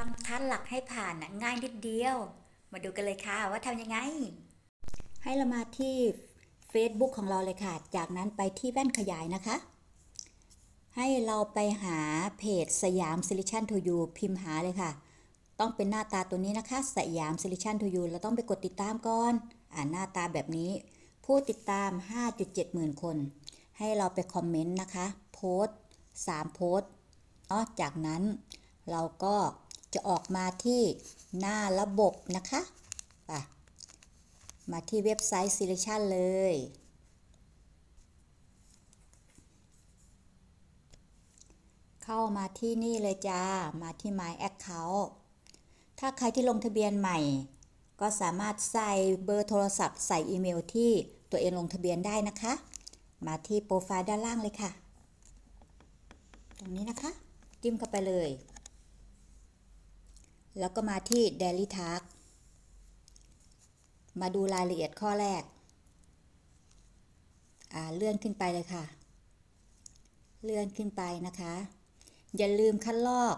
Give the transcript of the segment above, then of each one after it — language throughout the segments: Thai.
ทำทัดหลักให้ผ่านนะง่ายนิดเดียว มาดูกันเลยค่ะว่าทำยังไง ให้เรามาที่ Facebook ของเราเลยค่ะ จากนั้นไปที่แว่นขยายนะคะ ให้เราไปหาเพจสยาม Solution to You พิมพ์หาเลยค่ะ ต้องเป็นหน้าตาตัวนี้นะคะ สยาม Solution to You เราต้องไปกดติดตามก่อน อ่านหน้าตาแบบนี้ ผู้ติดตาม 5.7หมื่นคน ให้เราไปคอมเมนต์นะคะ โพสต์3โพสต์เนาะจากนั้นเราก็ จะออกมาที่หน้าระบบนะคะไปมาที่เว็บไซต์ Selection เลย เข้ามาที่นี่เลยจ้า มาที่ My Account ถ้าใครที่ลงทะเบียนใหม่ ก็สามารถใส่เบอร์โทรศัพท์ใส่อีเมลที่ตัวเองลงทะเบียนได้นะคะ มาที่โปรไฟล์ด้านล่างเลยค่ะ ตรงนี้นะคะ จิ้มเข้าไปเลย แล้วก็มาที่ Daily Task มาดูรายละเอียดข้อแรก เลื่อนขึ้นไปเลยค่ะ เลื่อนขึ้นไปนะคะ อย่าลืมคัดลอก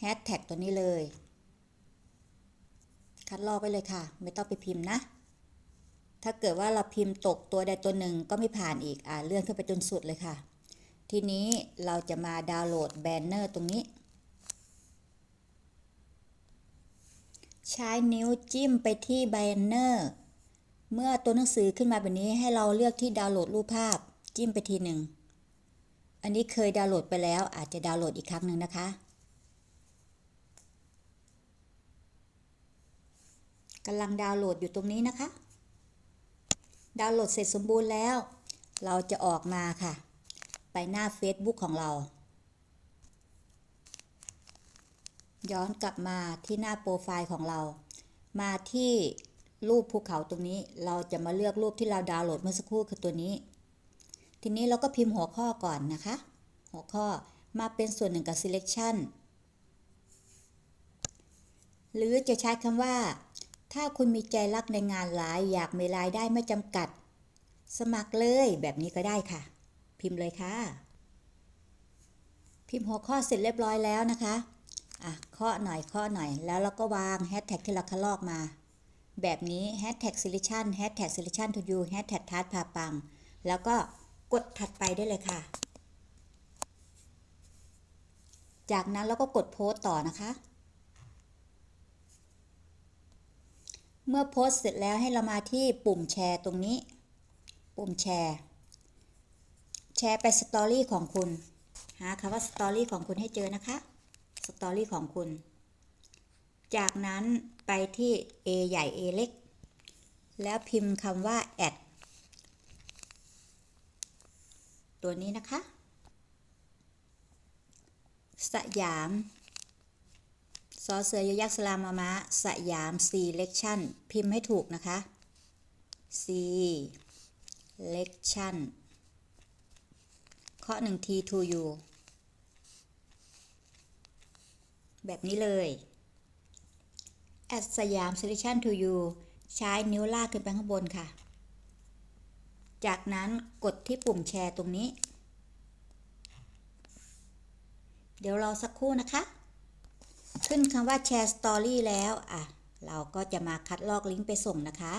แฮชแท็กตัวนี้เลย คัดลอกไปเลยค่ะ ไม่ต้องไปพิมพ์นะ ถ้าเกิดว่าเราพิมพ์ตกตัวใดตัวหนึ่งก็ไม่ผ่านอีก อ่าเลื่อนขึ้นไปจนสุดเลยค่ะ ทีนี้เราจะมาดาวน์โหลดแบนเนอร์ตรงนี้ ใช้นิ้วจิ้มไปที่แบนเนอร์ เมื่อตัวหนังสือขึ้นมาแบบนี้ให้เราเลือกที่ดาวน์โหลดรูปภาพ จิ้มไปทีหนึ่ง อันนี้เคยดาวน์โหลดไปแล้วอาจจะดาวน์โหลดอีกครั้งหนึ่งนะคะกำลังดาวน์โหลดอยู่ตรงนี้นะคะ ดาวน์โหลดเสร็จสมบูรณ์แล้ว เราจะออกมาค่ะ ไปหน้า Facebook ของเรา ย้อนกลับมาที่หน้าโปรไฟล์ของเรา มาที่รูปภูเขาตรงนี้ เราจะมาเลือกรูปที่เราดาวน์โหลดเมื่อสักครู่คือตัวนี้ ทีนี้เราก็พิมพ์หัวข้อก่อนนะคะ หัวข้อมาเป็นส่วนหนึ่งกับ selection หรือจะใช้คำว่า ถ้าคุณมีใจรักในงานหลาย อยากมีรายได้ไม่จำกัด สมัครเลยแบบนี้ก็ได้ค่ะ พิมพ์เลยค่ะ พิมพ์หัวข้อเสร็จเรียบร้อยแล้วนะคะ อะเคาะหน่อยเคาะหน่อย แล้วเราก็วางแฮชแท็กที่เราคัดลอกมา แบบนี้แฮชแท็ก selection แฮชแท็ก selection to you แฮชแท็กทัดพาปัง แล้วก็กดถัดไปได้เลยค่ะ จากนั้นเราก็กดโพสต์ต่อนะคะ เมื่อโพสต์เสร็จแล้วให้เรามาที่ปุ่มแชร์ตรงนี้ ปุ่มแชร์ แชร์ไปสตอรี่ของคุณ หาคำว่าสตอรี่ของคุณให้เจอนะคะ สตอรี่ของคุณ จากนั้นไปที่ A ใหญ่ A เล็ก แล้วพิมพ์คำว่าแอดตัวนี้นะคะ สยามซอเสือยักษ์สลามามะ สยาม selection พิมพ์ให้ถูกนะคะ selection เคาะหนึ่งที to you แบบนี้เลย at สยาม selection to you ใช้นิ้วลากขึ้นไปข้างบนค่ะ จากนั้นกดที่ปุ่มแชร์ตรงนี้ เดี๋ยวรอสักครู่นะคะ ขึ้นคำว่าแชร์สตอรี่แล้ว อะ เราก็จะมาคัดลอกลิงก์ไปส่งนะคะ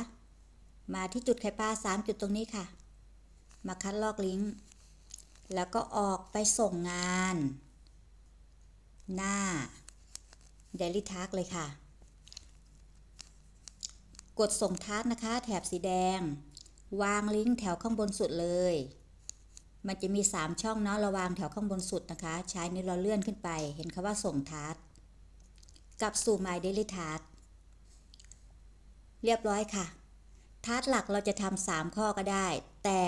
มาที่จุดไข่ปลา3 จุดตรงนี้ค่ะ มาคัดลอกลิงก์ แล้วก็ออกไปส่งงาน หน้า Daily Task เลยค่ะ กดส่งทักนะคะ แถบสีแดง วางลิงก์แถวข้างบนสุดเลย มันจะมี 3 ช่องเนาะเราวางแถวข้างบนสุดนะคะ ใช้นี้เราเลื่อนขึ้นไป เห็นคำว่าส่งทักกลับสู่ My Daily Task เรียบร้อยค่ะทัสหลักเราจะทำ3ข้อก็ได้ แต่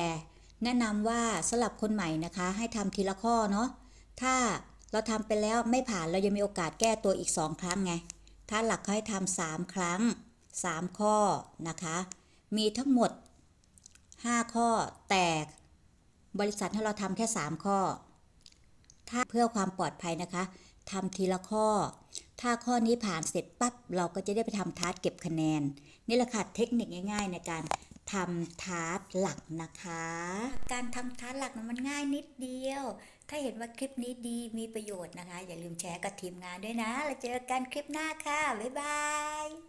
แนะนำว่าสำหรับคนใหม่นะคะ ให้ทำทีละข้อเนาะถ้า เราทำไปแล้วไม่ผ่านเรายังมีโอกาสแก้ตัวอีก 2 ครั้งไงทัสหลักเขาให้ทำ3ครั้ง 3 ข้อนะคะ มีทั้งหมด 5 ข้อแต่บริษัทให้เราทำแค่ 3 ข้อ ถ้าเพื่อความปลอดภัยนะคะทำทีละข้อ ถ้าข้อนี้ผ่านเสร็จปั๊บเราก็จะได้ไปทำทาร์เก็บคะแนน นี่แหละค่ะเทคนิคง่าย ๆ ในการ ทำทาร์หลักนะคะ การทำทาร์หลักมันง่ายนิดเดียว ถ้าเห็นว่าคลิปนี้ดีมีประโยชน์นะคะ อย่าลืมแชร์กับทีมงานด้วยนะ แล้วเจอกันคลิปหน้าค่ะ บ๊ายบาย